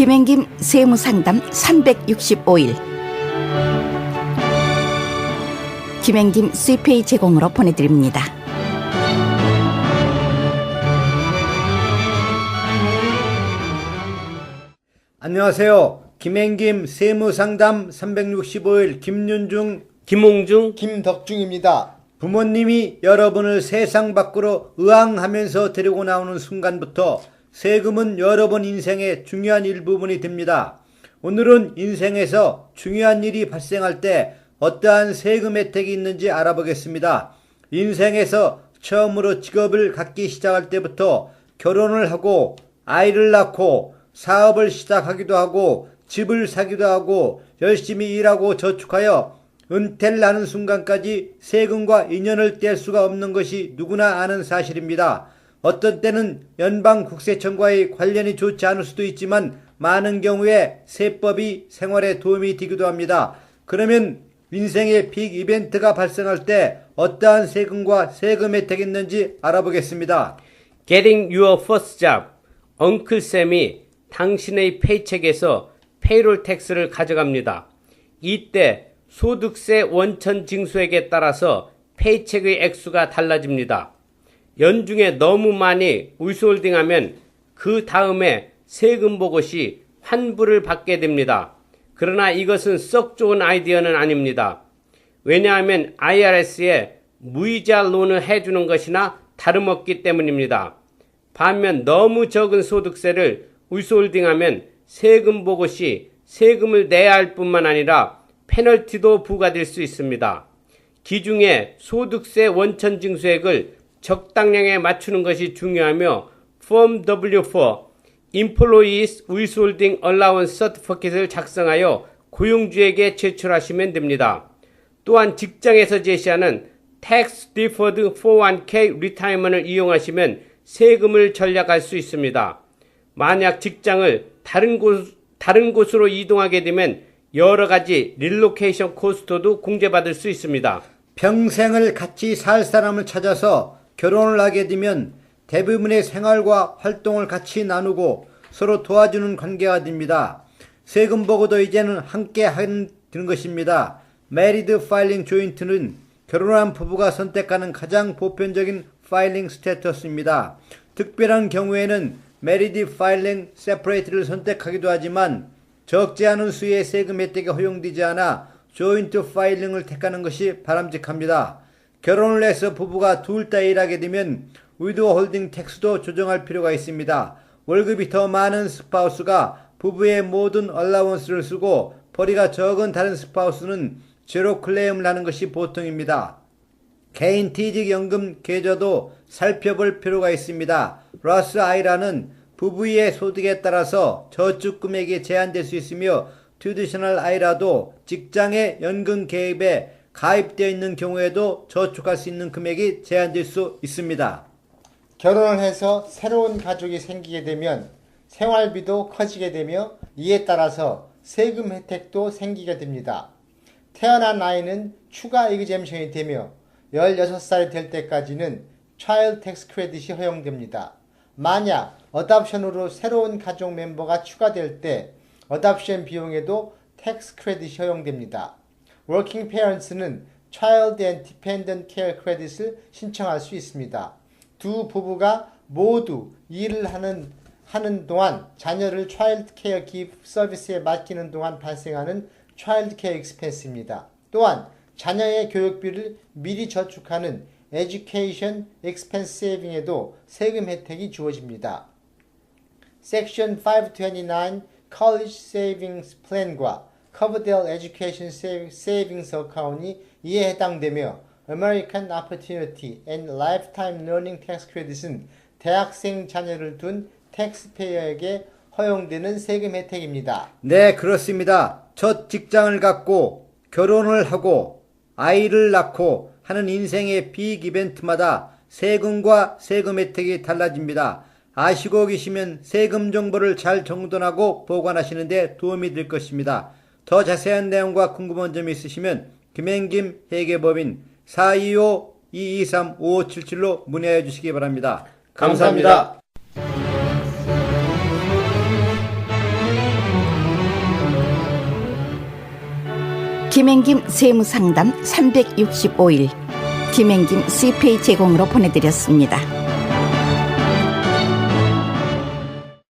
김행김 세무상담 365일 김행김 CPA 제공으로 보내드립니다. 안녕하세요. 김행김 세무상담 365일 김윤중 김홍중 김덕중입니다. 부모님이 여러분을 세상 밖으로 의왕하면서 데리고 나오는 순간부터 세금은 여러분 인생의 중요한 일부분이 됩니다. 오늘은 인생에서 중요한 일이 발생할 때 어떠한 세금 혜택이 있는지 알아보겠습니다. 인생에서 처음으로 직업을 갖기 시작할 때부터 결혼을 하고 아이를 낳고 사업을 시작하기도 하고 집을 사기도 하고 열심히 일하고 저축하여 은퇴를 하는 순간까지 세금과 인연을 뗄 수가 없는 것이 누구나 아는 사실입니다. 어떤 때는 연방 국세청과의 관련이 좋지 않을 수도 있지만 많은 경우에 세법이 생활에 도움이 되기도 합니다. 그러면 인생의 빅 이벤트가 발생할 때 어떠한 세금과 세금 혜택이 있는지 알아보겠습니다. Getting your first job. 엉클 쌤이 당신의 페이첵에서 페이롤 텍스를 가져갑니다. 이때 소득세 원천 징수액에 따라서 페이첵의 액수가 달라집니다. 연중에 너무 많이 위스홀딩하면 그 다음에 세금 보고 시 환불을 받게 됩니다. 그러나 이것은 썩 좋은 아이디어는 아닙니다. 왜냐하면 IRS에 무이자 론을 해주는 것이나 다름없기 때문입니다. 반면 너무 적은 소득세를 위스홀딩하면 세금 보고 시 세금을 내야 할 뿐만 아니라 페널티도 부과될 수 있습니다. 기중에 소득세 원천 징수액을 적당량에 맞추는 것이 중요하며 Form W4 Employees Withholding Allowance Certificate를 작성하여 고용주에게 제출하시면 됩니다. 또한 직장에서 제시하는 Tax Deferred 401k Retirement을 이용하시면 세금을 절약할 수 있습니다. 만약 직장을 다른 곳, 다른 곳으로 이동하게 되면 여러 가지 릴로케이션 코스트도 공제받을 수 있습니다. 평생을 같이 살 사람을 찾아서 결혼을 하게 되면 대부분의 생활과 활동을 같이 나누고 서로 도와주는 관계가 됩니다. 세금 보고도 이제는 함께 하는 것입니다. 메리드 파일링 조인트는 결혼한 부부가 선택하는 가장 보편적인 파일링 스테터스입니다. 특별한 경우에는 메리드 파일링 세퍼레이트를 선택하기도 하지만 적지 않은 수의 세금 혜택이 허용되지 않아 조인트 파일링을 택하는 것이 바람직합니다. 결혼을 해서 부부가 둘 다 일하게 되면 위도 홀딩 텍스도 조정할 필요가 있습니다. 월급이 더 많은 스파우스가 부부의 모든 얼라원스를 쓰고 벌이가 적은 다른 스파우스는 제로 클레임을 하는 것이 보통입니다. 개인 퇴직 연금 계좌도 살펴볼 필요가 있습니다. 러스 아이라는 부부의 소득에 따라서 저축 금액이 제한될 수 있으며 트디셔널 아이라도 직장의 연금 개입에 가입되어 있는 경우에도 저축할 수 있는 금액이 제한될 수 있습니다. 결혼을 해서 새로운 가족이 생기게 되면 생활비도 커지게 되며 이에 따라서 세금 혜택도 생기게 됩니다. 태어난 아이는 추가 이그젬션이 되며 16살이 될 때까지는 차일드 텍스 크레딧이 허용됩니다. 만약 어답션으로 새로운 가족 멤버가 추가될 때 어답션 비용에도 텍스 크레딧이 허용됩니다. 워킹 페어런츠는 Child and Dependent Care Credit을 신청할 수 있습니다. 두 부부가 모두 일을 하는 하는 동안 자녀를 차일드 케어 기프 서비스에 맡기는 동안 발생하는 차일드 케어 익스펜스입니다. 또한 자녀의 교육비를 미리 저축하는 Education Expense Saving에도 세금 혜택이 주어집니다. 섹션 529 College Savings Plan과 Coverdell Education Savings Account이 이에 해당되며 American Opportunity and Lifetime Learning Tax Credit은 대학생 자녀를 둔 텍스페이어에게 허용되는 세금 혜택입니다. 네, 그렇습니다. 첫 직장을 갖고 결혼을 하고 아이를 낳고 하는 인생의 빅 이벤트마다 세금과 세금 혜택이 달라집니다. 아시고 계시면 세금 정보를 잘 정돈하고 보관하시는데 도움이 될 것입니다. 더 자세한 내용과 궁금한 점이 있으시면 김행김 회계법인 425-223-5577로 문의해 주시기 바랍니다. 감사합니다. 김행김 세무상담 365일 김행김 CPA 제공으로 보내드렸습니다.